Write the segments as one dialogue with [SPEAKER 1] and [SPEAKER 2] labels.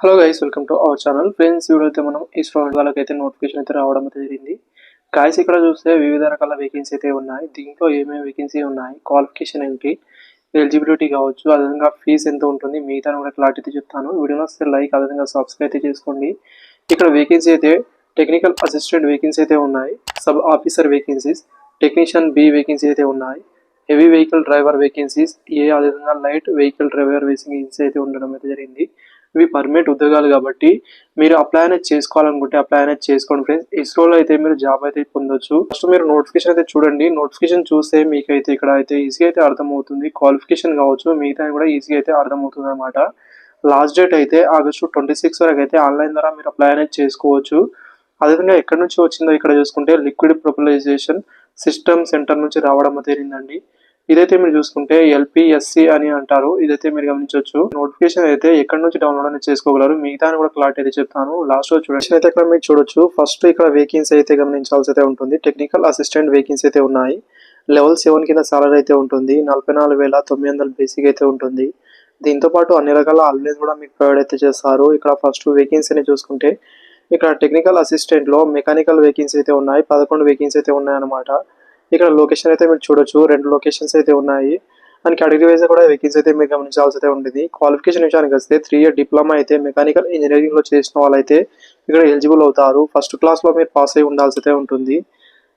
[SPEAKER 1] Hello guys welcome to our channel friends video అయితే మనం ఇస్రో వాళ్ళకైతే నోటిఫికేషన్ అయితే రావడం అయితే జరిగింది. గాయస్ ఇక్కడ చూస్తే వివిధ రకాల వేకెన్సీ అయితే ఉన్నాయి. దీంట్లో ఏమేమి వేకెన్సీ ఉన్నాయి? క్వాలిఫికేషన్ ఏంటి? ఎలిజిబిలిటీ కావచ్చు అదేవిధంగా ఫీజు ఎంత ఉంటుంది మిగతా కూడా క్లారిటీ అయితే చెప్తాను. వీడియో వస్తే లైక్ అదేవిధంగా సబ్స్క్రైబ్ అయితే చేసుకోండి. ఇక్కడ వేకెన్సీ అయితే టెక్నికల్ అసిస్టెంట్ వేకెన్సీ అయితే ఉన్నాయి. Sub officer vacancies technician B vacancy అయితే ఉన్నాయి. హెవీ వెహికల్ డ్రైవర్ వేకెన్సీస్ ఏ అదేవిధంగా లైట్ వెహికల్ డ్రైవర్ వేకెన్సీ అయితే ఉండడం అయితే జరిగింది. ఇవి పర్మనెంట్ ఉద్యోగాలు కాబట్టి మీరు అప్లై అనేది చేసుకోవాలనుకుంటే అప్లై అనేది చేసుకోండి ఫ్రెండ్స్ ఇస్రోలో అయితే మీరు జాబ్ అయితే పొందొచ్చు. ఫస్ట్ మీరు నోటిఫికేషన్ అయితే చూడండి. నోటిఫికేషన్ చూస్తే మీకైతే ఇక్కడ అయితే ఈజీగా అయితే అర్థమవుతుంది. క్వాలిఫికేషన్ కావచ్చు మిగతా కూడా ఈజీగా అయితే అర్థమవుతుంది అనమాట లాస్ట్ డేట్ అయితే ఆగస్టు ట్వంటీ సిక్స్ వరకు అయితే ఆన్లైన్ ద్వారా మీరు అప్లై అనేది చేసుకోవచ్చు. అదేవిధంగా ఎక్కడి నుంచి వచ్చిందో ఇక్కడ చూసుకుంటే లిక్విడ్ ప్రొపలైజేషన్ సిస్టమ్ సెంటర్ నుంచి రావడం జరిగిందండి. ఇదైతే మీరు చూసుకుంటే ఎల్పిఎస్సి అని అంటారు. ఇదైతే మీరు గమనించవచ్చు. నోటిఫికేషన్ అయితే ఎక్కడి నుంచి డౌన్లోడ్ అనేది చేసుకోగలరు. మిగతా కూడా క్లారిటీ అయితే చెప్తాను. లాస్ట్లో చూడండి. అయితే ఇక్కడ మీరు చూడొచ్చు. ఫస్ట్ ఇక్కడ వేకెన్సీ అయితే గమనించాల్సి అయితే ఉంటుంది. టెక్నికల్ అసిస్టెంట్ వేకెన్సీ అయితే ఉన్నాయి. లెవెల్ సెవెన్ కింద సాలరీ అయితే ఉంటుంది. నలభై నాలుగు వేల తొమ్మిది వందల బేసిక్ అయితే ఉంటుంది. దీంతో పాటు అన్ని రకాల అల్వేస్ కూడా మీకు ప్రొవైడ్ అయితే చేస్తారు. ఇక్కడ ఫస్ట్ వేకెన్సీని చూసుకుంటే ఇక్కడ టెక్నికల్ అసిస్టెంట్లో మెకానికల్ వేకెన్సీ అయితే ఉన్నాయి. పదకొండు వేకెన్సీ అయితే ఉన్నాయన్నమాట. ఇక్కడ లొకేషన్ అయితే మీరు చూడొచ్చు. రెండు లొకేషన్స్ అయితే ఉన్నాయి. అండ్ కేటగిరీ వైజ్ కూడా వెహికల్స్ అయితే మీరు గమనించాల్సి అయితే ఉంటుంది క్వాలిఫికేషన్ విషయానికి వస్తే త్రీ ఇయర్ డిప్లొమా అయితే మెకానికల్ ఇంజనీరింగ్లో చేసిన వాళ్ళైతే ఇక్కడ ఎలిజిబుల్ అవుతారు. ఫస్ట్ క్లాస్లో మీరు పాస్ అయి ఉండాల్సి అయితే ఉంటుంది.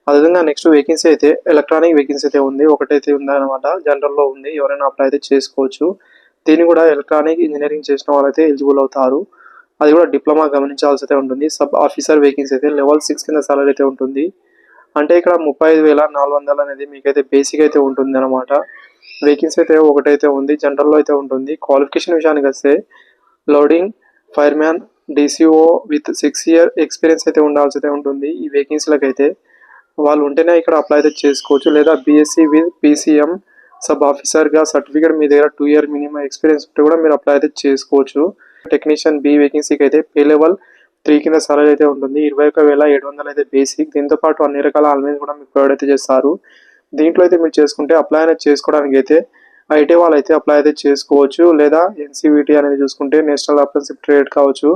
[SPEAKER 1] అదేవిధంగా నెక్స్ట్ వేకెన్సీ అయితే ఎలక్ట్రానిక్ వేకెన్సీ అయితే ఉంది. ఒకటైతే ఉంది అనమాట జనరల్లో ఉంది. ఎవరైనా అప్లై అయితే చేసుకోవచ్చు. దీన్ని కూడా ఎలక్ట్రానిక్ ఇంజనీరింగ్ చేసిన వాళ్ళైతే ఎలిజిబుల్ అవుతారు. అది కూడా డిప్లొమా గమనించాల్సి అయితే ఉంటుంది. సబ్ ఆఫీసర్ వేకెన్సీ అయితే లెవెల్ సిక్స్ కింద సాలరీ అయితే ఉంటుంది. అంటే ఇక్కడ ముప్పై ఐదు వేల నాలుగు వందలు అనేది మీకైతే బేసిక్ అయితే ఉంటుంది అనమాట వేకెన్సీ అయితే ఒకటైతే ఉంది జనరల్లో అయితే ఉంటుంది. క్వాలిఫికేషన్ విషయానికి వస్తే loading fireman DCO with six year experience అయితే ఉండాల్సి అయితే ఉంటుంది ఈ వేకెన్సీలకు అయితే వాళ్ళు ఉంటేనే ఇక్కడ అప్లై అయితే చేసుకోవచ్చు. లేదా బీఎస్సీ విత్ పీసీఎం సబ్ ఆఫీసర్గా సర్టిఫికేట్ మీ దగ్గర టూ ఇయర్ మినిమం ఎక్స్పీరియన్స్ ఉంటే కూడా మీరు అప్లై అయితే చేసుకోవచ్చు. టెక్నీషియన్ బి వేకెన్సీకి అయితే పే లెవెల్ త్రీ కింద సాలరీ అయితే ఉంటుంది. ఇరవై ఒక వేల ఏడు వందలు అయితే బేసిక్ దీంతో పాటు అన్ని రకాల ఆల్మేజ్ కూడా మీకు ప్రొవైడ్ అయితే చేస్తారు. దీంట్లో అయితే మీరు చేసుకుంటే అప్లై అనేది చేసుకోవడానికి అయితే ఐటీ వాళ్ళు అయితే అప్లై అయితే చేసుకోవచ్చు. లేదా ఎన్సీవిటీ అనేది చూసుకుంటే నేషనల్ అప్రెంటిషిప్ ట్రేడ్ కావచ్చు.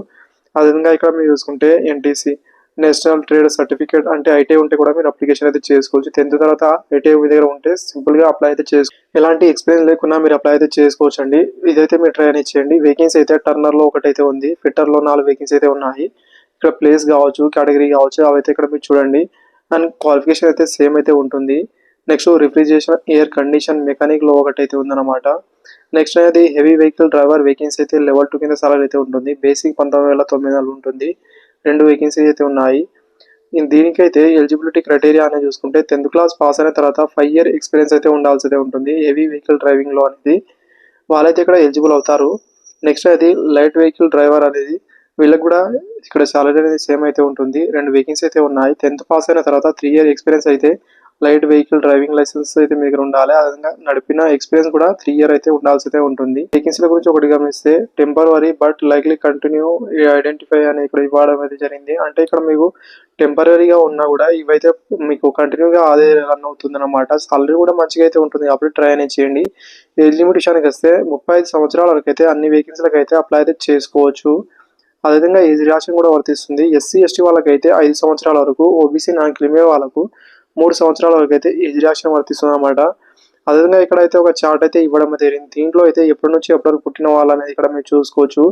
[SPEAKER 1] అదేవిధంగా ఇక్కడ మీరు చూసుకుంటే ఎన్టీసీ నేషనల్ ట్రేడ్ సర్టిఫికేట్ అంటే ఐటీ ఉంటే కూడా మీరు అప్లికేషన్ అయితే చేసుకోవచ్చు. టెన్త్ తర్వాత ఐటీ మీ దగ్గర ఉంటే సింపుల్గా అప్లై అయితే చేసుకో ఎలాంటి ఎక్స్పీరియన్స్ లేకున్నా మీరు అప్లై అయితే చేసుకోవచ్చు అండి ఇదైతే మీరు ట్రైన్ ఇచ్చేయండి వేకెన్సీ అయితే టర్నర్లో ఒకటైతే ఉంది. ఫిట్టర్లో నాలుగు వేకెన్సీ అయితే ఉన్నాయి. ఇక్కడ ప్లేస్ కావచ్చు కేటగిరీ కావచ్చు అవైతే ఇక్కడ మీరు చూడండి. అండ్ క్వాలిఫికేషన్ అయితే సేమ్ అయితే ఉంటుంది. నెక్స్ట్ రిఫ్రిజరేషన్ ఎయిర్ కండిషన్ మెకానిక్లో ఒకటైతే ఉందన్నమాట. నెక్స్ట్ అనేది హెవీ వెహికల్ డ్రైవర్ వేకెన్సీ అయితే లెవెల్ టూ కింద సాలరీ అయితే ఉంటుంది. బేసిక్ పంతొమ్మిది వేల తొమ్మిది వందలు ఉంటుంది. రెండు వేకెన్సీస్ అయితే ఉన్నాయి. దీనికైతే ఎలిజిబిలిటీ క్రైటీరియా అనేది చూసుకుంటే టెన్త్ క్లాస్ పాస్ అయిన తర్వాత ఫైవ్ ఇయర్ ఎక్స్పీరియన్స్ అయితే ఉండాల్సి అయితే ఉంటుంది. హెవీ వెహికల్ డ్రైవింగ్లో అనేది వాళ్ళైతే ఇక్కడ ఎలిజిబుల్ అవుతారు. నెక్స్ట్ అది లైట్ వెహికల్ డ్రైవర్ అనేది వీళ్ళకి కూడా ఇక్కడ సాలరీ అనేది సేమ్ అయితే ఉంటుంది. రెండు వేకెన్సీ అయితే ఉన్నాయి. టెన్త్ పాస్ అయిన తర్వాత త్రీ ఇయర్ ఎక్స్పీరియన్స్ అయితే లైట్ వెహికల్ డ్రైవింగ్ లైసెన్స్ అయితే మీ దగ్గర ఉండాలి. అదేవిధంగా నడిపిన ఎక్స్పీరియన్స్ కూడా త్రీ ఇయర్ అయితే ఉండాల్సి అయితే ఉంటుంది వేకెన్సీల గురించి ఒకటి గమనిస్తే temporary but likely continue identify అని ఇక్కడ ఇవ్వడం అయితే జరిగింది. అంటే ఇక్కడ మీకు టెంపరీగా ఉన్నా కూడా ఇవైతే మీకు కంటిన్యూగా అదే రన్ అవుతుంది అనమాట సాలరీ కూడా మంచిగా అయితే ఉంటుంది. కాబట్టి ట్రై అనేది చేయండి. ఏజ్ లిమిట్ విషయానికి వస్తే ముప్పై ఐదు సంవత్సరాల వరకు అయితే అన్ని వేకెన్సీలకు అయితే అప్లై అయితే చేసుకోవచ్చు. అదేవిధంగా ఏజ్ రిలాక్షన్ కూడా వర్తిస్తుంది. ఎస్సీ ఎస్టీ వాళ్ళకైతే ఐదు సంవత్సరాల వరకు ఓబీసీ నాన్ క్రిమినల్ వాళ్ళకు మూడు సంవత్సరాల వరకు అయితే ఈ రియాక్షన్ వర్తిస్తుంది అనమాట అదేవిధంగా ఇక్కడ అయితే ఒక చార్ట్ అయితే ఇవ్వడం జరిగింది. దీంట్లో అయితే ఎప్పటి నుంచి ఎప్పటివరకు పుట్టిన వాళ్ళు అనేది ఇక్కడ మీరు చూసుకోవచ్చు.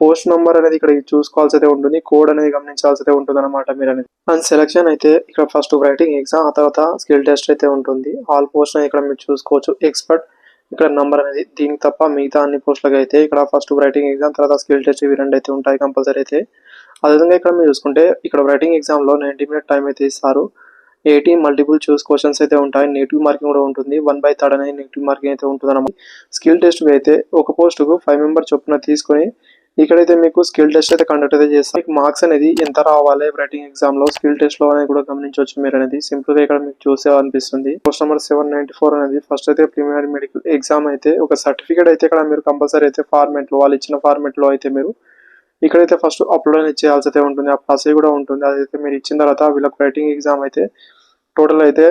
[SPEAKER 1] పోస్ట్ నెంబర్ అనేది ఇక్కడ చూసుకోవాల్సి అయితే ఉంటుంది. కోడ్ అనేది గమనించాల్సి అయితే ఉంటుంది అనమాట మీరు అనేది. అండ్ సెలక్షన్ అయితే ఇక్కడ ఫస్ట్ రైటింగ్ ఎగ్జామ్ ఆ తర్వాత స్కిల్ టెస్ట్ అయితే ఉంటుంది. ఆల్ పోస్ట్ అనేది ఇక్కడ మీరు చూసుకోవచ్చు. ఎక్స్పర్ట్ ఇక్కడ నంబర్ అనేది దీనికి తప్ప మిగతా అన్ని పోస్టులకు అయితే ఇక్కడ ఫస్ట్ రైటింగ్ ఎగ్జామ్ తర్వాత స్కిల్ టెస్ట్ ఇవి రెండు అయితే ఉంటాయి కంపల్సరీ అయితే. అదేవిధంగా ఇక్కడ మీరు చూసుకుంటే ఇక్కడ రైటింగ్ ఎగ్జామ్లో మినిట్ టైం అయితే ఇస్తారు. ఎయిటీ మల్టిపుల్ చూస్ క్వశ్చన్స్ అయితే ఉంటాయి. నెగిటివ్ మార్కింగ్ కూడా ఉంటుంది. వన్ బై థర్డ్ అనేది నెగిటివ్ మార్కింగ్ అయితే ఉంటుంది అన్నమాట స్కిల్ టెస్ట్ అయితే ఒక పోస్టుకు ఫైవ్ మెంబర్ చొప్పున తీసుకొని ఇక్కడైతే మీకు స్కిల్ టెస్ట్ అయితే కండక్ట్ అయితే చేస్తాం మీకు మార్క్స్ అనేది ఎంత రావాలి? రైటింగ్ ఎగ్జామ్లో స్కిల్ టెస్ట్లో అనేది కూడా గమనించవచ్చు మీరు అనేది. సింపుల్గా ఇక్కడ మీకు చూసే అనిపిస్తుంది. Post number seven ninety four అనేది ఫస్ట్ అయితే ప్రీమియర్ మెడికల్ ఎగ్జామ్ అయితే ఒక సర్టిఫికేట్ అయితే ఇక్కడ మీరు కంపల్సరీ అయితే ఫార్మెట్లో వాళ్ళు ఇచ్చిన ఫార్మెట్లో అయితే మీరు ఇక్కడైతే ఫస్ట్ అప్లోడ్ అనేది చేయాల్సి అయితే ఉంటుంది. ఆ ప్రాసెస్ కూడా ఉంటుంది. అదైతే మీరు ఇచ్చిన తర్వాత వీళ్ళకి రైటింగ్ ఎగ్జామ్ అయితే టోటల్ అయితే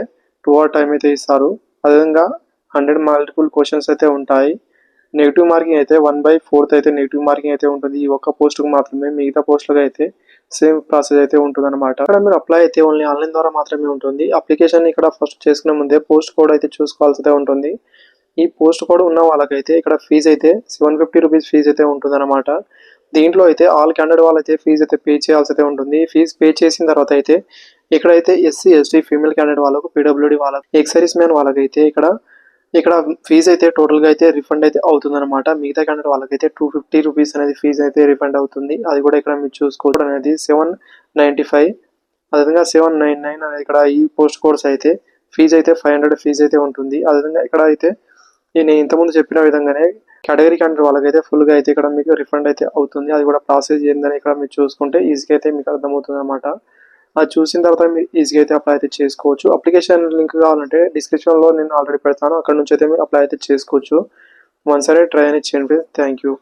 [SPEAKER 1] టూ అవర్ టైం అయితే ఇస్తారు. అదేవిధంగా హండ్రెడ్ మల్టిపుల్ క్వశ్చన్స్ అయితే ఉంటాయి. నెగిటివ్ మార్కింగ్ అయితే వన్ బై ఫోర్త్ అయితే నెగిటివ్ మార్కింగ్ అయితే ఉంటుంది. ఈ ఒక్క పోస్ట్కి మాత్రమే మిగతా పోస్టులకు అయితే సేమ్ ప్రాసెస్ అయితే ఉంటుంది అనమాట ఇక్కడ మీరు అప్లై అయితే ఓన్లీ ఆన్లైన్ ద్వారా మాత్రమే ఉంటుంది. అప్లికేషన్ ఇక్కడ ఫస్ట్ చేసుకునే ముందే పోస్ట్ కోడ్ అయితే చూసుకోవాల్సి అయితే ఉంటుంది. ఈ పోస్ట్ కోడ్ ఉన్న వాళ్ళకైతే ఇక్కడ ఫీజు అయితే సెవెన్ ఫిఫ్టీ రూపీస్ ఫీజు అయితే ఉంటుంది అనమాట దీంట్లో అయితే ఆల్ క్యాండిడేట్ వాళ్ళైతే ఫీజు అయితే పే చేయాల్సి అయితే ఉంటుంది. ఫీజు పే చేసిన తర్వాత అయితే ఇక్కడైతే ఎస్సీ ఎస్టీ ఫీమేల్ క్యాండిడేట్ వాళ్ళకు పీడబ్ల్యూడి వాళ్ళకి ఎక్సైజ్ మ్యాన్ వాళ్ళకైతే ఇక్కడ ఇక్కడ ఫీజు అయితే టోటల్గా అయితే రిఫండ్ అయితే అవుతుంది అనమాట మిగతా క్యాండిడేట్ వాళ్ళకైతే టూ ఫిఫ్టీ రూపీస్ అనేది ఫీజు అయితే రిఫండ్ అవుతుంది. అది కూడా ఇక్కడ మీరు చూసుకోవడం అనేది సెవెన్ నైంటీ ఫైవ్ అదేవిధంగా సెవెన్ నైన్ నైన్ అనేది ఇక్కడ ఈ పోస్ట్ కోర్స్ అయితే ఫీజు అయితే ఫైవ్ హండ్రెడ్ ఫీజు అయితే ఉంటుంది. అదేవిధంగా ఇక్కడ అయితే నేను ఇంతకుముందు చెప్పిన విధంగానే కేటగిరీ కంట్రీ వాళ్ళకైతే ఫుల్గా అయితే ఇక్కడ మీకు రిఫండ్ అయితే అవుతుంది. అది కూడా ప్రాసెస్ ఏందని ఇక్కడ మీరు చూసుకుంటే ఈజీగా అయితే మీకు అర్థమవుతుంది అనమాట అది చూసిన తర్వాత మీరు ఈజీగా అయితే అప్లై అయితే చేసుకోవచ్చు. అప్లికేషన్ లింక్ కావాలంటే డిస్క్రిప్షన్లో నేను ఆల్రెడీ పెడతాను. అక్కడ నుంచి అయితే మీరు అప్లై అయితే చేసుకోవచ్చు. వన్ సరే ట్రై అనేది చేయండి థ్యాంక్ యూ